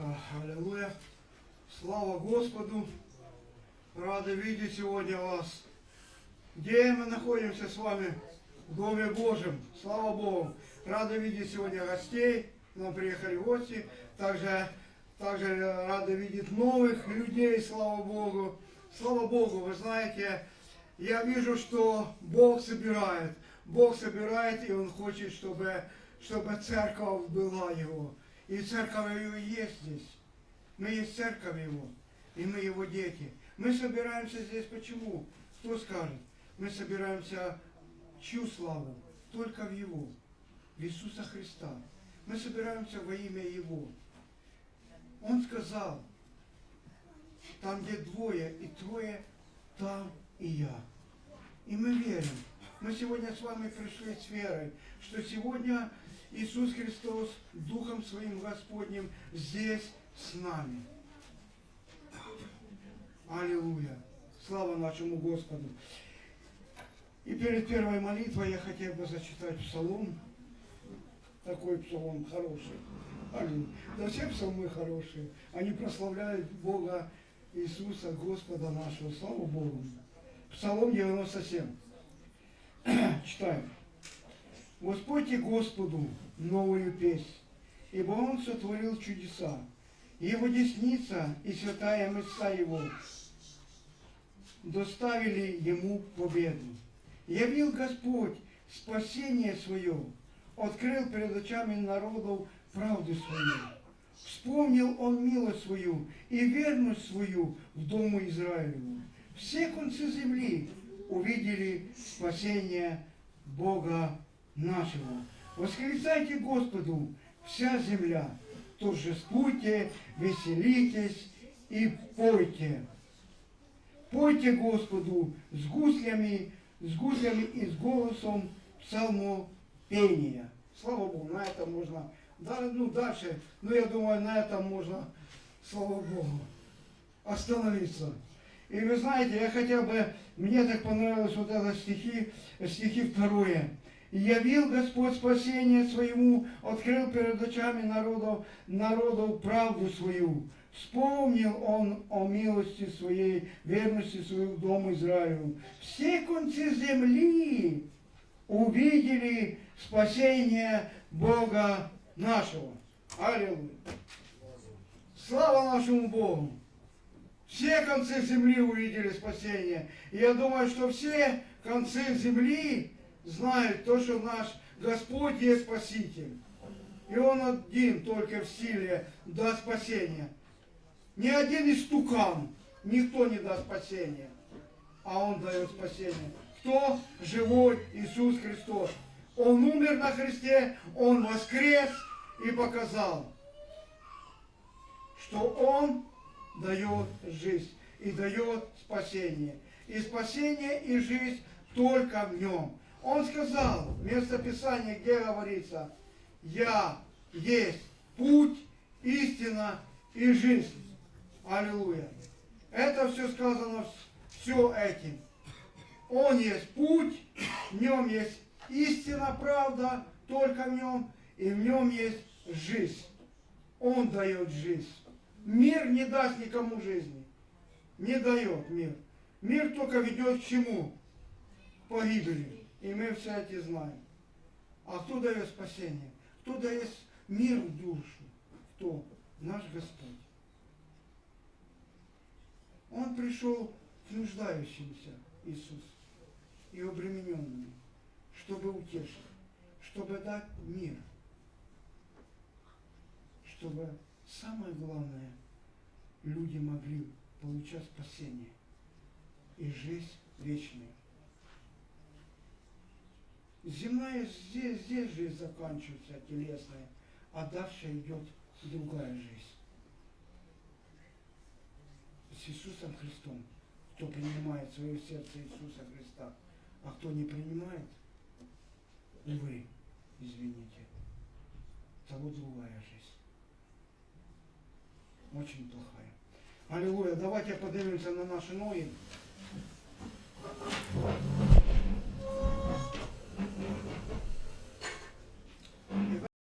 Аллилуйя. Слава Господу. Рады видеть сегодня вас. Где мы находимся с вами? В Доме Божьем. Слава Богу. Рады видеть сегодня гостей. Нам приехали гости. Также, также рады видеть новых людей. Слава Богу. Слава Богу. Вы знаете, я вижу, что Бог собирает. Бог собирает, и Он хочет, чтобы, чтобы церковь была Его. И церковь Его есть здесь. Мы есть церковь Его, и мы Его дети. Мы собираемся здесь почему? Кто скажет? Мы собираемся чью славу? Только в Его, в Иисуса Христа. Мы собираемся во имя Его. Он сказал, там, где двое и трое, там и я. И мы верим. Мы сегодня с вами пришли с верой, что сегодня Иисус Христос Духом Своим Господним здесь с нами. Аллилуйя. Слава нашему Господу. И перед первой молитвой я хотел бы зачитать псалом. Такой псалом хороший. Аллилуйя. Да все псалмы хорошие. Они прославляют Бога Иисуса, Господа нашего. Слава Богу. Псалом 97. Читаем. Воспойте Господу новую песнь, ибо Он сотворил чудеса. Его десница и святая места Его доставили Ему победу. Явил Господь спасение свое, открыл перед очами народов правду свою. Вспомнил Он милость свою и верность свою в Дому Израилеву. Все концы земли увидели спасение Бога нашего. Восклицайте Господу, вся земля, торжествуйте, веселитесь и пойте. Пойте Господу с гуслями, с гуслями и с голосом псалмопения. Слава Богу, на этом можно, да, ну дальше, ну я думаю, на этом можно, слава Богу, остановиться. И вы знаете, я хотел бы, мне так понравилось вот это стихи, стихи второе. «И явил Господь спасение своему, открыл перед очами народов, народов правду свою. Вспомнил Он о милости своей, верности своего дома Израилю. Все концы земли увидели спасение Бога нашего. Аллилуйя. Слава нашему Богу. Все концы земли увидели спасение. И я думаю, что все концы земли знают то, что наш Господь есть Спаситель. И Он один только в силе даст спасение. Ни один истукан, никто не даст спасения, а Он дает спасение. Кто? Живой Иисус Христос. Он умер на Христе, Он воскрес и показал, что Он дает жизнь и дает спасение. И спасение и жизнь только в нем. Он сказал, место Писания, где говорится, я есть путь, истина и жизнь. Аллилуйя. Это все сказано, все этим. Он есть путь, в нем есть истина, правда, только в нем, и в нем есть жизнь. Он дает жизнь. Мир не даст никому жизни. Не дает мир. Мир только ведет к чему? Погибели. И мы все эти знаем. А кто дает спасение? Кто дает мир в душу? Кто? Наш Господь. Он пришел к нуждающимся, Иисус, и обремененным, чтобы утешить, чтобы дать мир, чтобы самое главное, люди могли получать спасение и жизнь вечную. Земная здесь, здесь жизнь заканчивается, телесная, а дальше идет другая жизнь. С Иисусом Христом. Кто принимает свое сердце Иисуса Христа, а кто не принимает, увы, извините, того другая жизнь. Очень плохая. Аллилуйя. Давайте поднимемся на наши ноги.